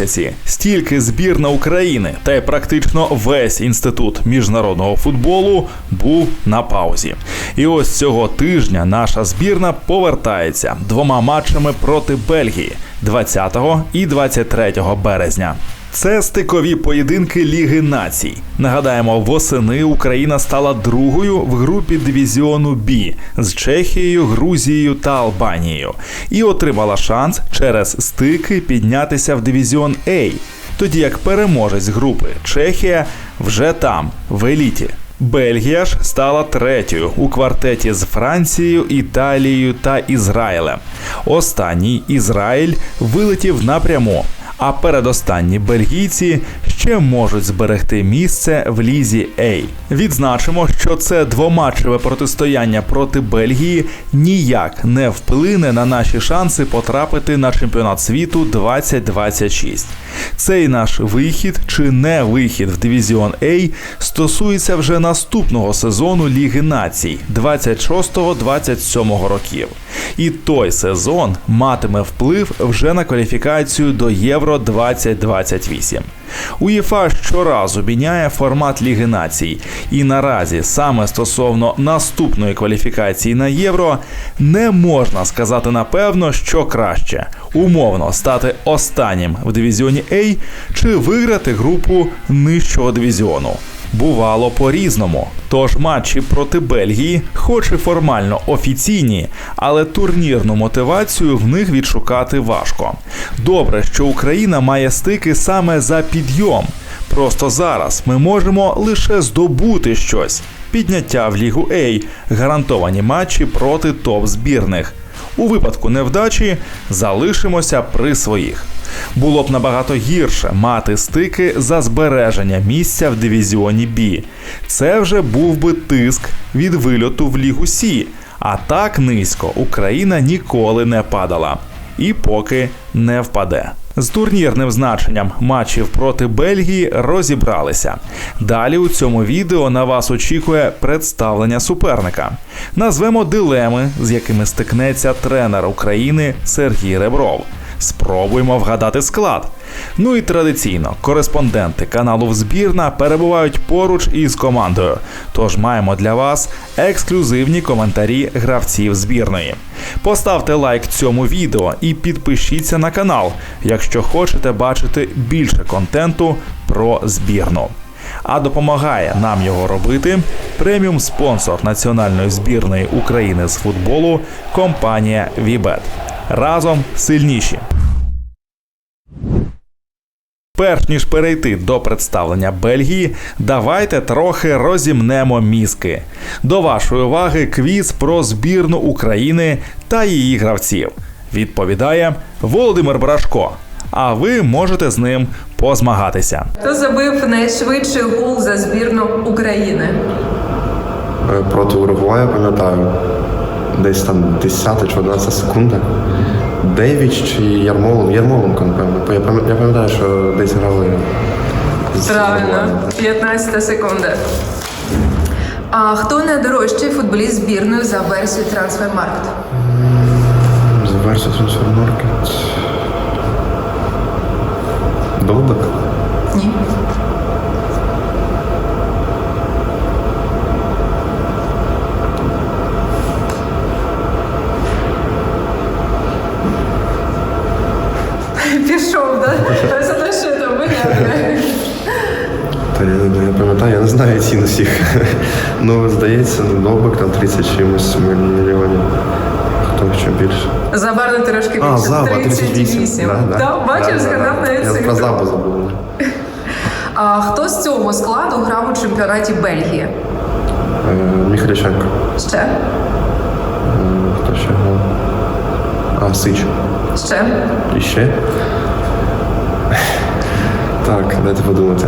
місяці стільки збірна України та й практично весь інститут міжнародного футболу був на паузі. І ось цього тижня наша збірна повертається двома матчами проти Бельгії 20 і 23 березня. Це стикові поєдинки Ліги націй. Нагадаємо, восени Україна стала другою в групі дивізіону Бі з Чехією, Грузією та Албанією і отримала шанс через стики піднятися в дивізіон А, тоді як переможець групи Чехія вже там, в еліті. Бельгія ж стала третьою у квартеті з Францією, Італією та Ізраїлем. Останній Ізраїль вилетів напряму, а передостанні бельгійці ще можуть зберегти місце в лізі А. Відзначимо, що це двоматчеве протистояння проти Бельгії ніяк не вплине на наші шанси потрапити на чемпіонат світу 2026. Цей наш вихід чи не вихід в дивізіон А стосується вже наступного сезону Ліги націй 26-27 років. І той сезон матиме вплив вже на кваліфікацію до Євро 2028. УЄФА щоразу міняє формат Ліги націй, і наразі саме стосовно наступної кваліфікації на євро не можна сказати напевно, що краще умовно стати останнім в дивізіоні А чи виграти групу нижчого дивізіону. Бувало по-різному. Тож матчі проти Бельгії, хоч і формально офіційні, але турнірну мотивацію в них відшукати важко. Добре, що Україна має стики саме за підйом. Просто зараз ми можемо лише здобути щось. Підняття в Лігу А, гарантовані матчі проти топ-збірних. У випадку невдачі залишимося при своїх. Було б набагато гірше мати стики за збереження місця в дивізіоні Бі. Це вже був би тиск від вильоту в Лігу Сі. А так низько Україна ніколи не падала і поки не впаде. З турнірним значенням матчів проти Бельгії розібралися. Далі у цьому відео на вас очікує представлення суперника. Назвемо дилеми, з якими стикнеться тренер України Сергій Ребров. Спробуємо вгадати склад. Ну і традиційно кореспонденти каналу Взбірна перебувають поруч із командою. Тож маємо для вас ексклюзивні коментарі гравців збірної. Поставте лайк цьому відео і підпишіться на канал, якщо хочете бачити більше контенту про збірну. А допомагає нам його робити преміум спонсор національної збірної України з футболу компанія Вібет. Разом сильніші. Перш ніж перейти до представлення Бельгії, давайте трохи розімнемо мізки. До вашої уваги квіз про збірну України та її гравців. Відповідає Володимир Брашко. А ви можете з ним позмагатися. Хто забив найшвидший гол за збірну України? Е, проти Уругвая, пам'ятаю, десь там 10 чи 11 секунда. Дейвіч чи Ярмоленко? Ярмоленко, напевно. Я пам'ятаю, що десь грали. Правильно, 15 секунда. А хто найдорожчий футболіст збірної за версією Трансфермаркт? За версію трансфермаркет. Довбик? Ні. Всіх. ну, здається, Довбик там 30 чимось мільйонів. Хто ще більше? Забарно трошки більше. А, Заба, 38. Да, да. Так, бачив, Да, да, згадав да. навіть Я про. Забу забув. А хто з цього складу грав у чемпіонаті Бельгії? Е, Міхаліченко. Ще? Е, Хто ще грав? А, Сич. Ще? І ще? Так, дайте подумати.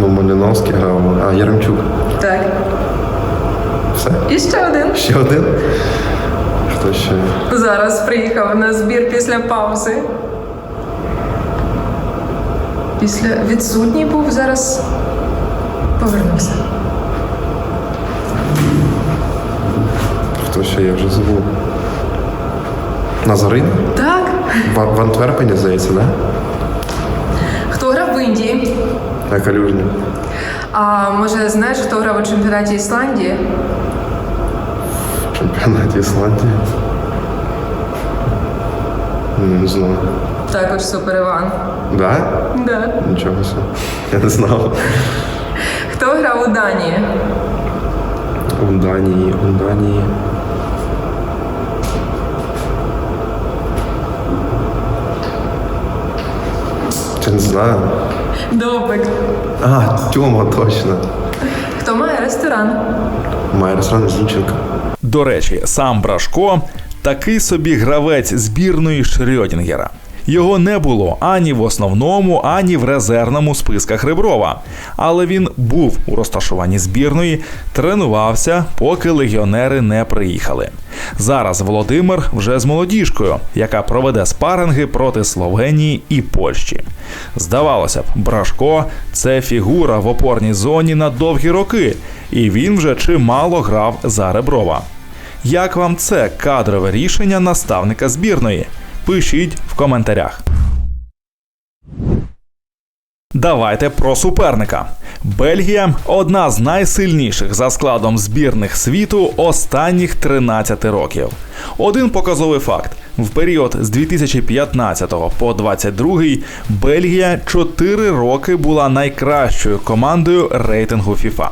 Ну, Маліновський грав, а Яремчук. Так. Все. І ще один. Ще один. Хто ще? Зараз приїхав на збір після паузи. Після відсутній був зараз повернувся. Хто ще я вже забув? Назарин? Так. В, в Антверпені, здається. Да? Хто грав в Індії? На Калюжні. А може знаєш, хто грав у чемпіонаті Ісландії? В чемпіонаті Ісландії. Не знаю. Також супер Іван. Да? Да. Нічого собі. Я не знав. Хто грав у Данії? У Данії, у Данії. Я не знаю. Добик. А, Тьома, точно. Хто має ресторан? Має ресторан Зінченка. До речі, сам Брашко такий собі гравець збірної Шрьодінгера. Його не було ані в основному, ані в резервному списках Реброва. Але він був у розташуванні збірної, тренувався, поки легіонери не приїхали. Зараз Володимир вже з молодіжкою, яка проведе спаринги проти Словенії і Польщі. Здавалося б, Брашко це фігура в опорній зоні на довгі роки, і він вже чимало грав за Реброва. Як вам це кадрове рішення наставника збірної? Пишіть в коментарях. Давайте про суперника. Бельгія одна з найсильніших за складом збірних світу останніх 13 років. Один показовий факт: в період з 2015 по 2022 Бельгія 4 роки була найкращою командою рейтингу FIFA.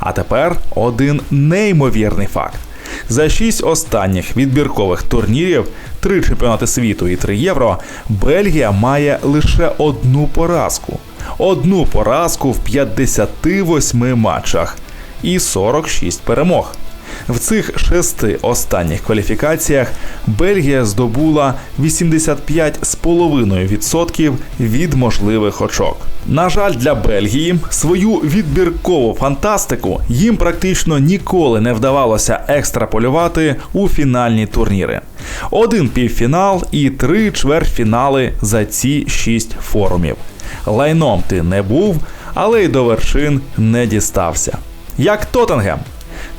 А тепер один неймовірний факт. За шість останніх відбіркових турнірів, три чемпіонати світу і три євро, Бельгія має лише одну поразку. Одну поразку в 58 матчах і 46 перемог. В цих шести останніх кваліфікаціях Бельгія здобула 85,5% від можливих очок. На жаль, для Бельгії свою відбіркову фантастику їм практично ніколи не вдавалося екстраполювати у фінальні турніри. Один півфінал і три чвертьфінали за ці шість форумів. Лайном ти не був, але й до вершин не дістався. Як Тоттенгем.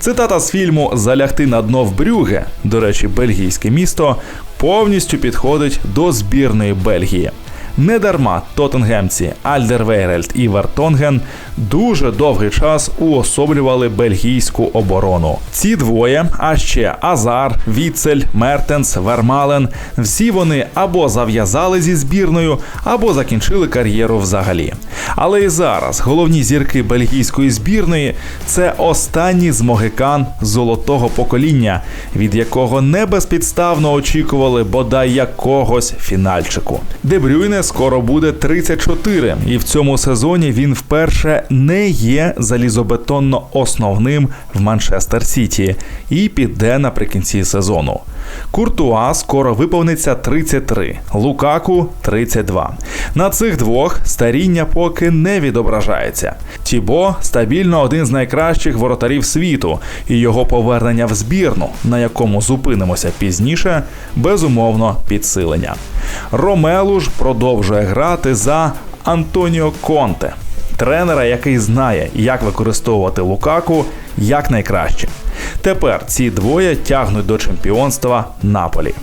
Цитата з фільму Залягти на дно в Брюге, до речі, бельгійське місто, повністю підходить до збірної Бельгії. Недарма тоттенгемці Альдервейрельд і Вертонген дуже довгий час уособлювали бельгійську оборону. Ці двоє, а ще Азар, Віцель, Мертенс, Вермален, всі вони або зав'язали зі збірною, або закінчили кар'єру взагалі. Але і зараз головні зірки бельгійської збірної це останні з могикан золотого покоління, від якого не безпідставно очікували бодай якогось фінальчику. Дебрюйне скоро буде 34, і в цьому сезоні він вперше не є залізобетонно основним в Манчестер Сіті і піде наприкінці сезону. Куртуа скоро виповниться 33, Лукаку 32. На цих двох старіння поки не відображається. Тібо стабільно один з найкращих воротарів світу, і його повернення в збірну, на якому зупинимося пізніше, безумовно підсилення. Ромелу ж продовжує грати за Антоніо Конте, тренера, який знає, як використовувати Лукаку якнайкраще. Тепер ці двоє тягнуть до чемпіонства Наполі.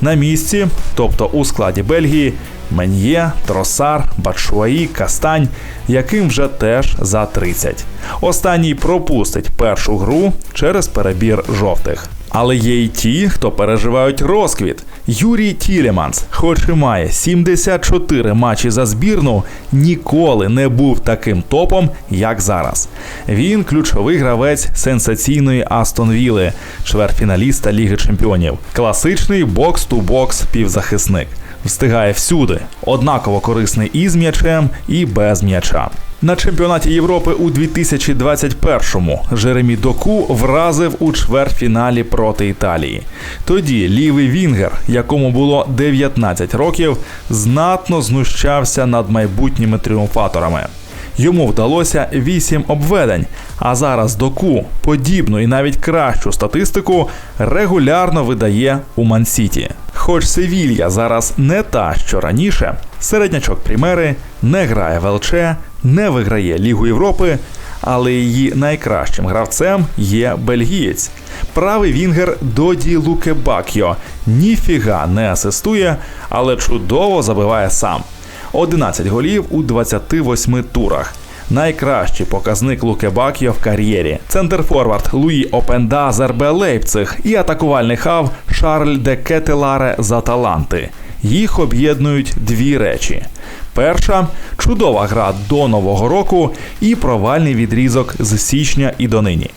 На місці, тобто у складі Бельгії, Мен'є, Тросар, Бачуаї, Кастань, яким вже теж за 30. Останній пропустить першу гру через перебір жовтих. Але є й ті, хто переживають розквіт. Юрій Тілеманс, хоч і має 74 матчі за збірну, ніколи не був таким топом, як зараз. Він ключовий гравець сенсаційної Астон Віли, чвертьфіналіста Ліги Чемпіонів, класичний бокс-ту-бокс півзахисник. Встигає всюди, однаково корисний і з м'ячем, і без м'яча. На чемпіонаті Європи у 2021-му Жеремі Доку вразив у чвертьфіналі проти Італії. Тоді лівий Вінгер, якому було 19 років, знатно знущався над майбутніми тріумфаторами. Йому вдалося 8 обведень, а зараз доку подібну і навіть кращу статистику регулярно видає у Мансіті. Хоч Севілья зараз не та, що раніше, середнячок Прімери не грає в ЛЧ, не виграє Лігу Європи, але її найкращим гравцем є бельгієць. Правий вінгер Доді Лукебакьо ніфіга не асистує, але чудово забиває сам. 11 голів у 28 турах. Найкращий показник Лукебакьо в кар'єрі. Центрфорвард Луї Опенда з Лейпциг і атакувальний хав Шарль де Кетеларе за таланти. Їх об'єднують дві речі: перша чудова гра до нового року і провальний відрізок з січня і донині.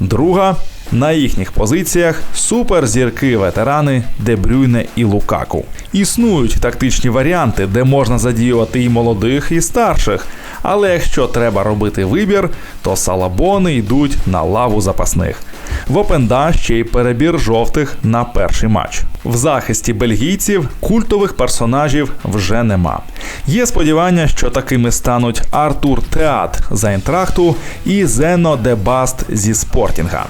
Друга на їхніх позиціях суперзірки ветерани Дебрюйне і Лукаку. Існують тактичні варіанти, де можна задіювати і молодих, і старших. Але якщо треба робити вибір, то салабони йдуть на лаву запасних. В Опенда ще й перебір жовтих на перший матч. В захисті бельгійців культових персонажів вже нема. Є сподівання, що такими стануть Артур Теат з Айнтрахту і Зено де Баст зі Спортінга.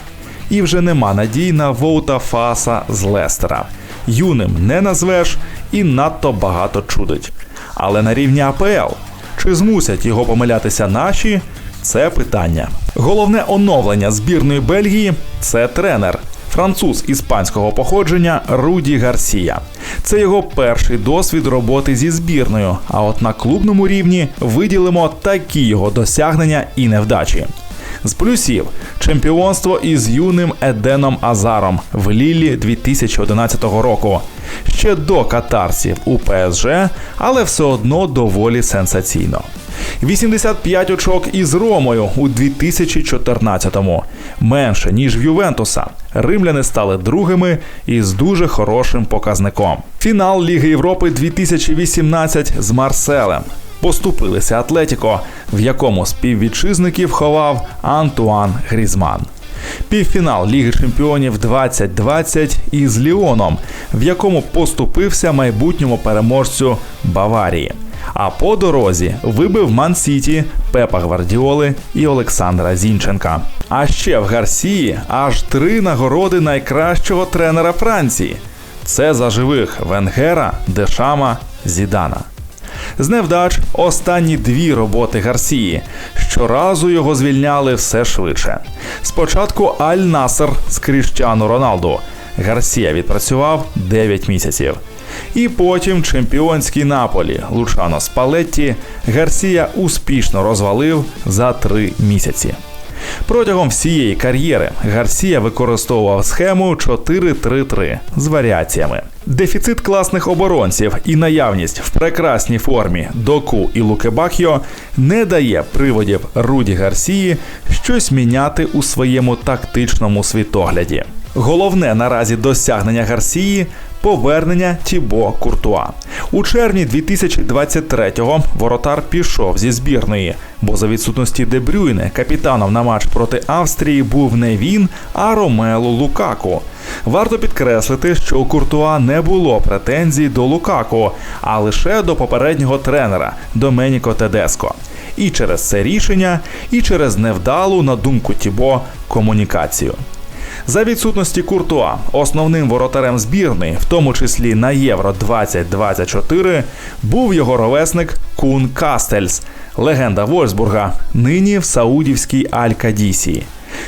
І вже нема надій на Воута Фаса з Лестера. Юним не назвеш і надто багато чудить. Але на рівні АПЛ чи змусять його помилятися наші? Це питання. Головне оновлення збірної Бельгії це тренер. Француз іспанського походження Руді Гарсія. Це його перший досвід роботи зі збірною. А от на клубному рівні виділимо такі його досягнення і невдачі. З плюсів чемпіонство із юним Еденом Азаром в Лілі 2011 року. Ще до катарсів у ПСЖ, але все одно доволі сенсаційно. 85 очок із Ромою у 2014-му. Менше ніж в Ювентуса. Римляни стали другими із дуже хорошим показником. Фінал Ліги Європи 2018 з Марселем. Поступилися Атлетіко, в якому співвітчизників ховав Антуан Грізман. Півфінал Ліги Чемпіонів 2020 із Ліоном, в якому поступився майбутньому переможцю Баварії. А по дорозі вибив Ман-Сіті, Пепа Гвардіоли і Олександра Зінченка. А ще в Гарсії аж три нагороди найкращого тренера Франції. Це за живих Венгера, Дешама, Зідана. З невдач останні дві роботи Гарсії. Щоразу його звільняли все швидше. Спочатку Аль Насер з Кріштіану Роналду. Гарсія відпрацював 9 місяців. І потім чемпіонський Наполі Лучано Спалетті Гарсія успішно розвалив за 3 місяці. Протягом всієї кар'єри Гарсія використовував схему 4-3-3 з варіаціями. Дефіцит класних оборонців і наявність в прекрасній формі Доку і Лукебакьо не дає приводів Руді Гарсії щось міняти у своєму тактичному світогляді. Головне наразі досягнення Гарсії повернення Тібо Куртуа. У червні 2023-го воротар пішов зі збірної, бо за відсутності Дебрюйне капітаном на матч проти Австрії був не він, а Ромелу Лукаку. Варто підкреслити, що у Куртуа не було претензій до Лукаку, а лише до попереднього тренера Доменіко Тедеско. І через це рішення, і через невдалу, на думку Тібо, комунікацію. За відсутності Куртуа, основним воротарем збірної, в тому числі на Євро 2024, був його ровесник Кун Кастельс, легенда Вольсбурга, нині в Саудівській Аль-Кадісі.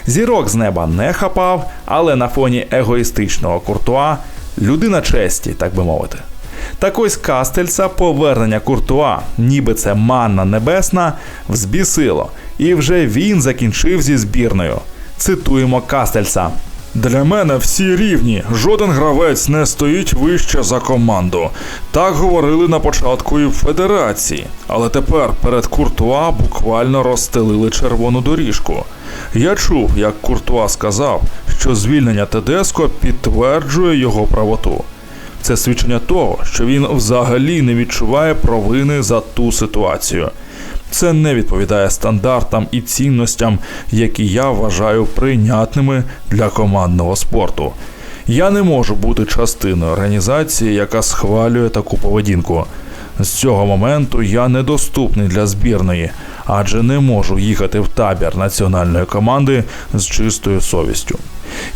Зірок з неба не хапав, але на фоні егоїстичного Куртуа людина честі, так би мовити. Так ось Кастельса повернення Куртуа, ніби це манна небесна, взбісило, і вже він закінчив зі збірною. Цитуємо Кастельса. Для мене всі рівні. Жоден гравець не стоїть вище за команду. Так говорили на початку і в федерації. Але тепер перед Куртуа буквально розстелили червону доріжку. Я чув, як Куртуа сказав, що звільнення Тедеско підтверджує його правоту. Це свідчення того, що він взагалі не відчуває провини за ту ситуацію. Це не відповідає стандартам і цінностям, які я вважаю прийнятними для командного спорту. Я не можу бути частиною організації, яка схвалює таку поведінку. З цього моменту я недоступний для збірної, адже не можу їхати в табір національної команди з чистою совістю.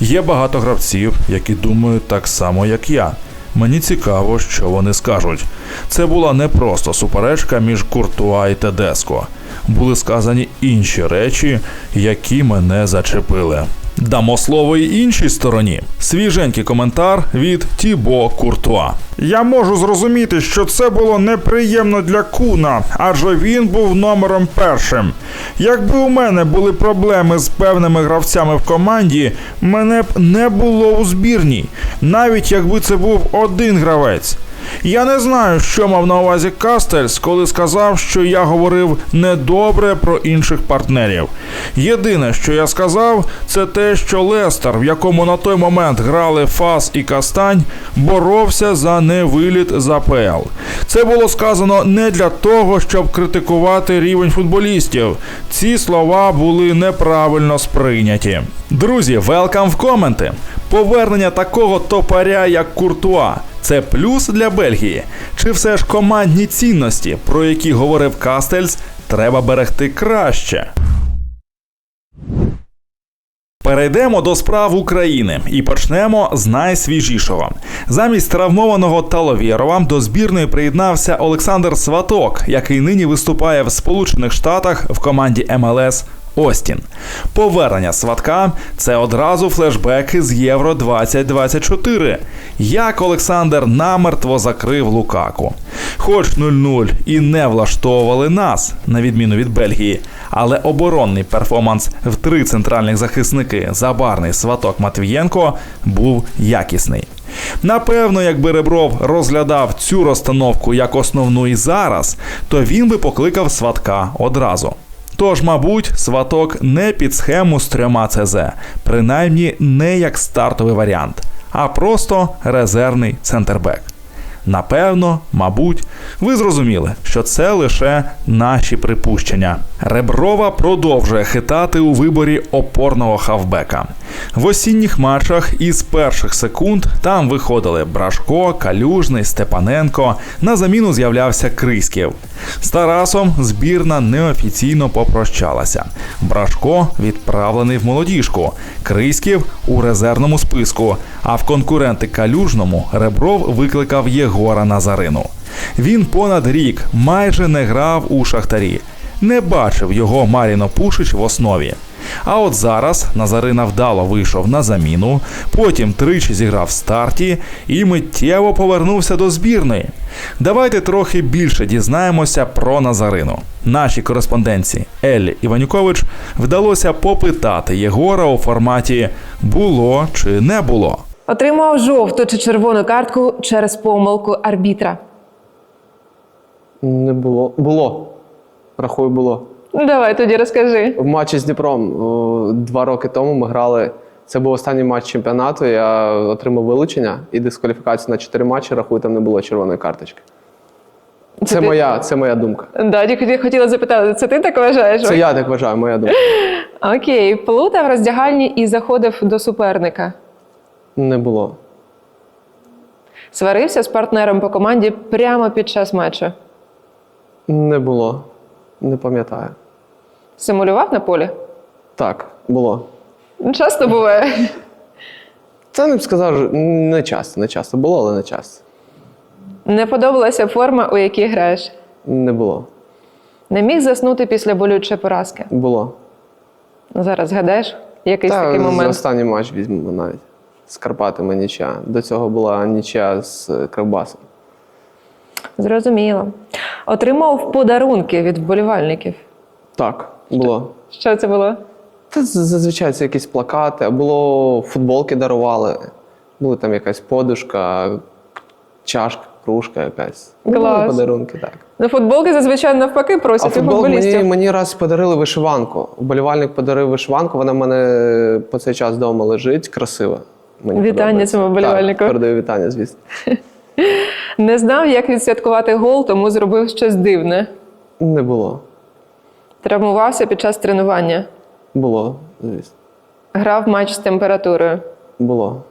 Є багато гравців, які думають так само, як я. Мені цікаво, що вони скажуть. Це була не просто суперечка між Куртуа і Тедеско, були сказані інші речі, які мене зачепили. Дамо слово й іншій стороні. Свіженький коментар від Тібо Куртуа. Я можу зрозуміти, що це було неприємно для Куна, адже він був номером першим. Якби у мене були проблеми з певними гравцями в команді, мене б не було у збірній, навіть якби це був один гравець. Я не знаю, що мав на увазі Кастельс, коли сказав, що я говорив недобре про інших партнерів. Єдине, що я сказав, це те, що Лестер, в якому на той момент грали Фас і Кастань, боровся за невиліт з АПЛ. Це було сказано не для того, щоб критикувати рівень футболістів. Ці слова були неправильно сприйняті. Друзі, велкам в коменти. Повернення такого топаря, як Куртуа, це плюс для Бельгії. Чи все ж командні цінності, про які говорив Кастельс, треба берегти краще? Перейдемо до справ України і почнемо з найсвіжішого. Замість травмованого Таловєрова до збірної приєднався Олександр Сваток, який нині виступає в Сполучених Штатах в команді МЛС Остін. Повернення сватка це одразу флешбеки з Євро 2024. Як Олександр намертво закрив Лукаку. Хоч 0-0 і не влаштовували нас, на відміну від Бельгії, але оборонний перформанс в три центральних захисники Забарний Сваток Матвієнко був якісний. Напевно, якби Ребров розглядав цю розстановку як основну і зараз, то він би покликав сватка одразу. Тож, мабуть, сваток не під схему з трьома ЦЗ, принаймні не як стартовий варіант, а просто резервний центрбек. Напевно, мабуть, ви зрозуміли, що це лише наші припущення. Реброва продовжує хитати у виборі опорного хавбека. В осінніх матчах із перших секунд там виходили Брашко, Калюжний, Степаненко. На заміну з'являвся Криськів. З Тарасом збірна неофіційно попрощалася. Брашко відправлений в молодіжку, Криськів у резервному списку. А в конкуренти Калюжному Ребров викликав Єгора Назарину. Він понад рік майже не грав у Шахтарі. Не бачив його Маріно Пушич в основі. А от зараз Назарина вдало вийшов на заміну, потім тричі зіграв в старті і миттєво повернувся до збірної. Давайте трохи більше дізнаємося про Назарину. Нашій кореспонденці Еллі Іванюкович вдалося попитати Єгора у форматі було чи не було. Отримав жовту чи червону картку через помилку арбітра. Не було. Було. Рахую, було. Ну, давай тоді розкажи. В матчі з Дніпром о, два роки тому ми грали. Це був останній матч чемпіонату. Я отримав вилучення і дискваліфікацію на чотири матчі. Рахую, там не було червоної карточки. Це, ти- моя, це моя думка. Да, тільки хотіла запитати, це ти так вважаєш? Це я так вважаю, моя думка. Окей, плутав роздягальні і заходив до суперника. Не було. Сварився з партнером по команді прямо під час матчу. Не було. Не пам'ятаю. Симулював на полі? Так, було. Часто буває. Це не б сказав, не часто, не часто. Було, але не часто. Не подобалася форма, у якій граєш. Не було. Не міг заснути після болючої поразки. Було. Зараз згадаєш якийсь Та, такий момент. останній матч візьмемо навіть. З Карпатами нічия. До цього була нічия з Кривбасом. Зрозуміло. Отримав подарунки від вболівальників. Так, було. Що це було? Та зазвичай це якісь плакати, а було футболки дарували. Були там якась подушка, чашка, кружка якась. Були подарунки, так. На футболки зазвичай навпаки А просять у футбол футболістів. мені, мені раз подарили вишиванку. Вболівальник подарив вишиванку, вона в мене по цей час вдома лежить, красива. Мені Вітання подобається. цьому вболівальнику. Так, передаю вітання, звісно. Не знав, як відсвяткувати гол, тому зробив щось дивне. Не було. Травмувався під час тренування. Було, звісно. Грав матч з температурою. Було.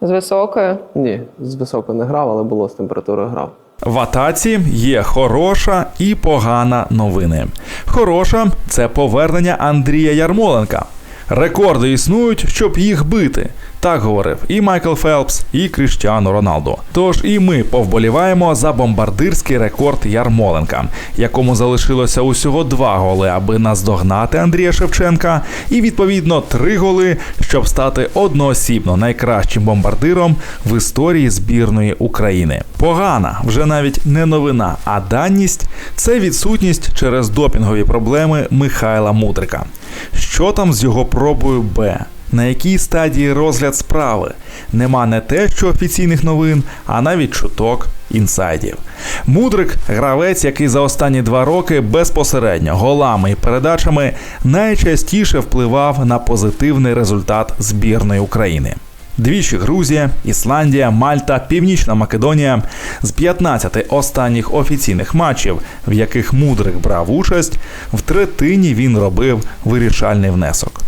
З високою. Ні, з високо не грав, але було з температурою грав. В атаці є хороша і погана новини. Хороша це повернення Андрія Ярмоленка. Рекорди існують, щоб їх бити. Так говорив і Майкл Фелпс, і Кріштіану Роналду. Тож і ми повболіваємо за бомбардирський рекорд Ярмоленка, якому залишилося усього два голи, аби наздогнати Андрія Шевченка, і відповідно три голи, щоб стати одноосібно найкращим бомбардиром в історії збірної України. Погана вже навіть не новина, а даність це відсутність через допінгові проблеми Михайла Мудрика. Що там з його пробою Б? На якій стадії розгляд справи? Нема не те, що офіційних новин, а навіть чуток інсайдів. Мудрик гравець, який за останні два роки безпосередньо голами і передачами найчастіше впливав на позитивний результат збірної України. Двічі Грузія, Ісландія, Мальта, Північна Македонія з 15 останніх офіційних матчів, в яких Мудрик брав участь, в третині він робив вирішальний внесок.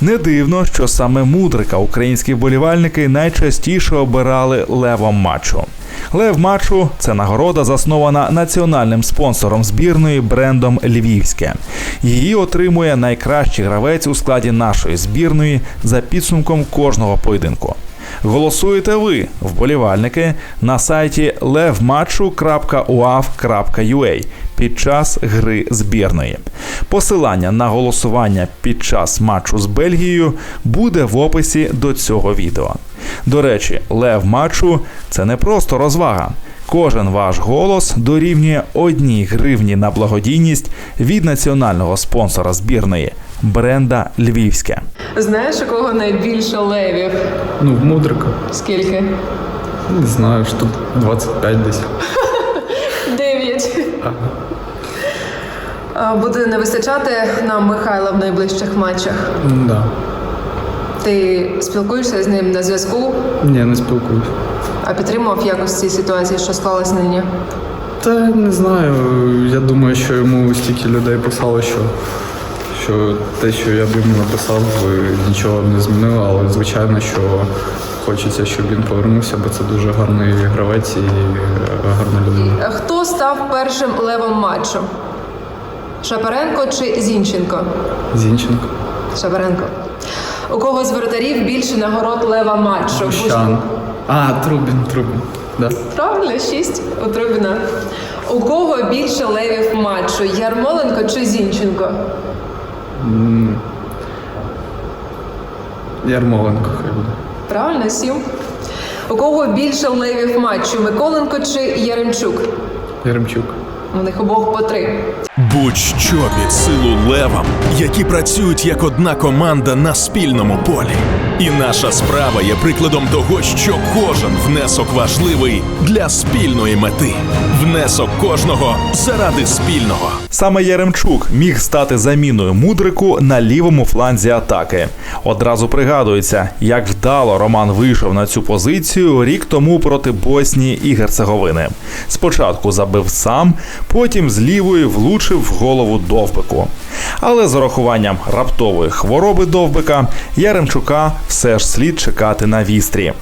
Не дивно, що саме мудрика українські вболівальники найчастіше обирали левом матчу. Лев матчу це нагорода, заснована національним спонсором збірної брендом Львівське. Її отримує найкращий гравець у складі нашої збірної за підсумком кожного поєдинку. Голосуєте ви, вболівальники, на сайті levmatchu.uav.ua під час гри збірної. Посилання на голосування під час матчу з Бельгією буде в описі до цього відео. До речі, лев матчу це не просто розвага. Кожен ваш голос дорівнює одній гривні на благодійність від національного спонсора збірної бренда Львівське. Знаєш, у кого найбільше левів? Ну, в Мудрика. Скільки? Не знаю, штук 25 десь. Дев'ять. Буде не вистачати нам Михайла в найближчих матчах. Да. Ти спілкуєшся з ним на зв'язку, Ні, не спілкуюсь. а підтримував якось ці ситуації, що склалась нині. Та не знаю. Я думаю, що йому стільки людей писало, що, що те, що я б йому написав, е, нічого не змінило, але звичайно, що хочеться, щоб він повернувся, бо це дуже гарний гравець і е, гарна людина. Хто став першим левом матчу? Шапаренко чи Зінченко? Зінченко. Шапаренко. У кого з воротарів більше нагород лева матчу? Бущан. А, Трубін, Трубін. Да. Правильно, шість у Трубіна. У кого більше левів матчу? Ярмоленко чи Зінченко? Ярмоленко хай буде. Правильно, сім. У кого більше левів матчу? Миколенко чи Яремчук? Яремчук. У них обох по три. Будь-що під силу левам, які працюють як одна команда на спільному полі. І наша справа є прикладом того, що кожен внесок важливий для спільної мети. Внесок кожного заради спільного. Саме Яремчук міг стати заміною мудрику на лівому фланзі атаки. Одразу пригадується, як вдало Роман вийшов на цю позицію рік тому проти Боснії і Герцеговини. Спочатку забив сам, потім з лівої влучив в голову довбику. Але з урахуванням раптової хвороби довбика Яремчука все ж слід чекати на вістрі.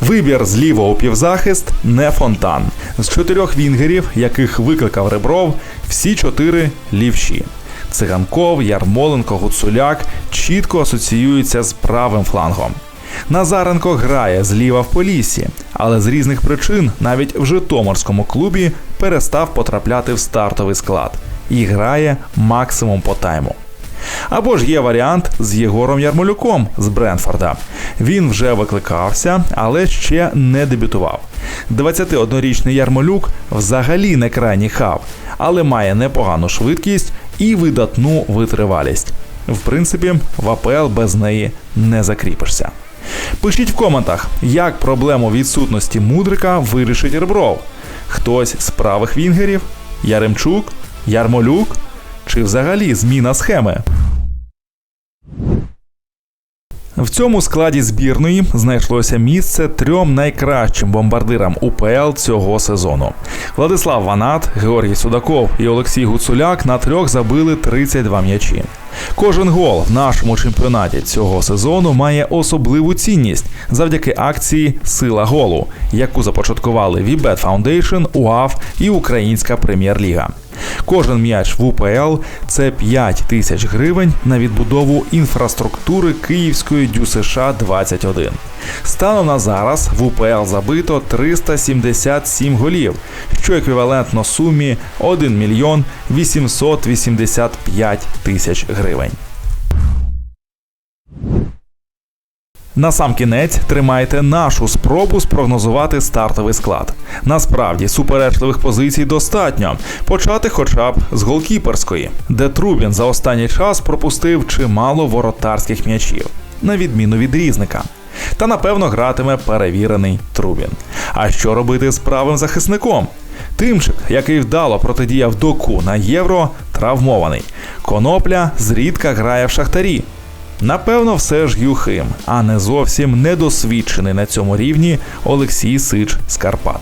Вибір зліва у півзахист не фонтан. З чотирьох вінгерів, яких викликав Ребров, всі чотири лівші. Циганков, Ярмоленко, Гуцуляк чітко асоціюються з правим флангом. Назаренко грає зліва в Поліссі, але з різних причин навіть в Житомирському клубі перестав потрапляти в стартовий склад і грає максимум по тайму. Або ж є варіант з Єгором Ярмолюком з Бренфорда. Він вже викликався, але ще не дебютував. 21-річний Ярмолюк взагалі не крайній хав, але має непогану швидкість і видатну витривалість. В принципі, в АПЛ без неї не закріпишся. Пишіть в коментах, як проблему відсутності мудрика вирішить Ребров. Хтось з правих вінгерів, Яремчук, Ярмолюк чи взагалі зміна схеми. В цьому складі збірної знайшлося місце трьом найкращим бомбардирам УПЛ цього сезону. Владислав Ванат, Георгій Судаков і Олексій Гуцуляк на трьох забили 32 м'ячі. Кожен гол в нашому чемпіонаті цього сезону має особливу цінність завдяки акції Сила голу, яку започаткували Вібет Foundation, УАФ і Українська прем'єр-ліга. Кожен м'яч в УПЛ це 5 тисяч гривень на відбудову інфраструктури Київської ДЮСШ 21. Станом на зараз в УПЛ забито 377 голів, що еквівалентно сумі 1 мільйон 885 тисяч гривень. Насамкінець тримайте нашу спробу спрогнозувати стартовий склад. Насправді суперечливих позицій достатньо. Почати хоча б з голкіперської, де Трубін за останній час пропустив чимало воротарських м'ячів, на відміну від різника. Та напевно гратиме перевірений Трубін. А що робити з правим захисником? Тимчик, який вдало протидіяв доку на євро, травмований. Конопля зрідка грає в шахтарі. Напевно, все ж Юхим, а не зовсім недосвідчений на цьому рівні Олексій Сич з Карпат.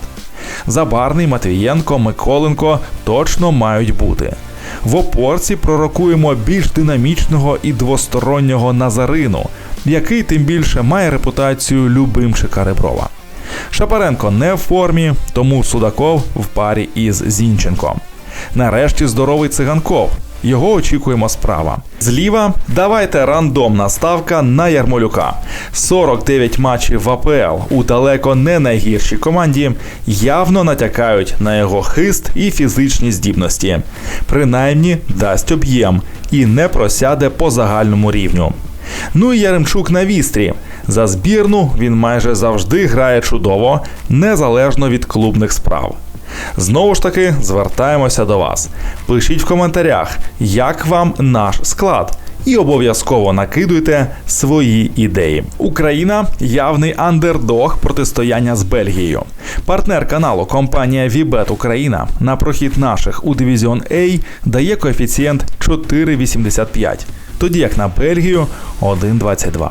Забарний, Матвієнко, Миколенко точно мають бути. В опорці пророкуємо більш динамічного і двостороннього Назарину, який тим більше має репутацію любимчика Реброва. Шапаренко не в формі, тому Судаков в парі із Зінченком. Нарешті здоровий циганков. Його очікуємо справа. Зліва давайте рандомна ставка на Ярмолюка. 49 матчів в АПЛ у далеко не найгіршій команді явно натякають на його хист і фізичні здібності. Принаймні дасть об'єм і не просяде по загальному рівню. Ну і Яремчук на вістрі. За збірну він майже завжди грає чудово, незалежно від клубних справ. Знову ж таки, звертаємося до вас. Пишіть в коментарях, як вам наш склад. І обов'язково накидуйте свої ідеї. Україна явний андердог протистояння з Бельгією. Партнер каналу компанія Вібет Україна на прохід наших у дивізіон А дає коефіцієнт 4,85, тоді як на Бельгію 1,22.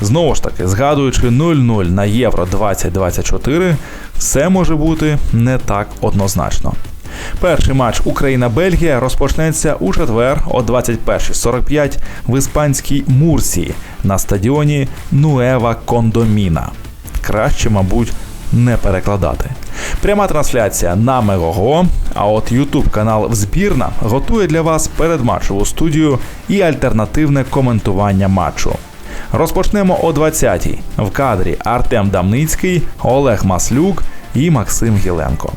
Знову ж таки, згадуючи 0-0 на Євро 2024, все може бути не так однозначно. Перший матч Україна-Бельгія розпочнеться у четвер о 21.45 в іспанській Мурсії на стадіоні Нуева Кондоміна. Краще, мабуть, не перекладати. Пряма трансляція на Мегого, а от YouTube канал Взбірна готує для вас передматчеву студію і альтернативне коментування матчу. Розпочнемо о 20-й. В кадрі Артем Дамницький, Олег Маслюк і Максим Гіленко.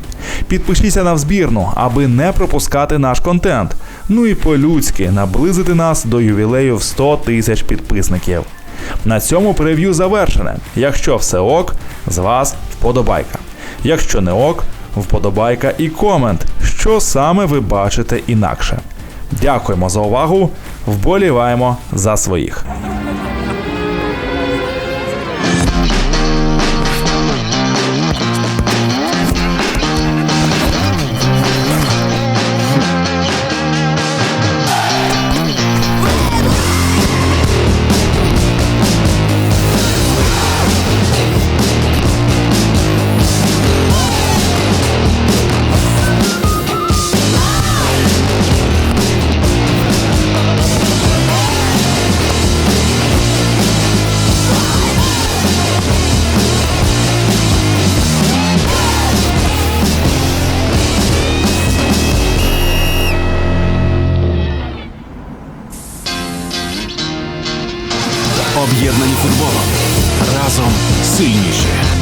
Підпишіться на збірну, аби не пропускати наш контент. Ну і по-людськи наблизити нас до ювілею в 100 тисяч підписників. На цьому прев'ю завершене. Якщо все ок, з вас вподобайка. Якщо не ок, вподобайка і комент, що саме ви бачите інакше. Дякуємо за увагу. Вболіваємо за своїх.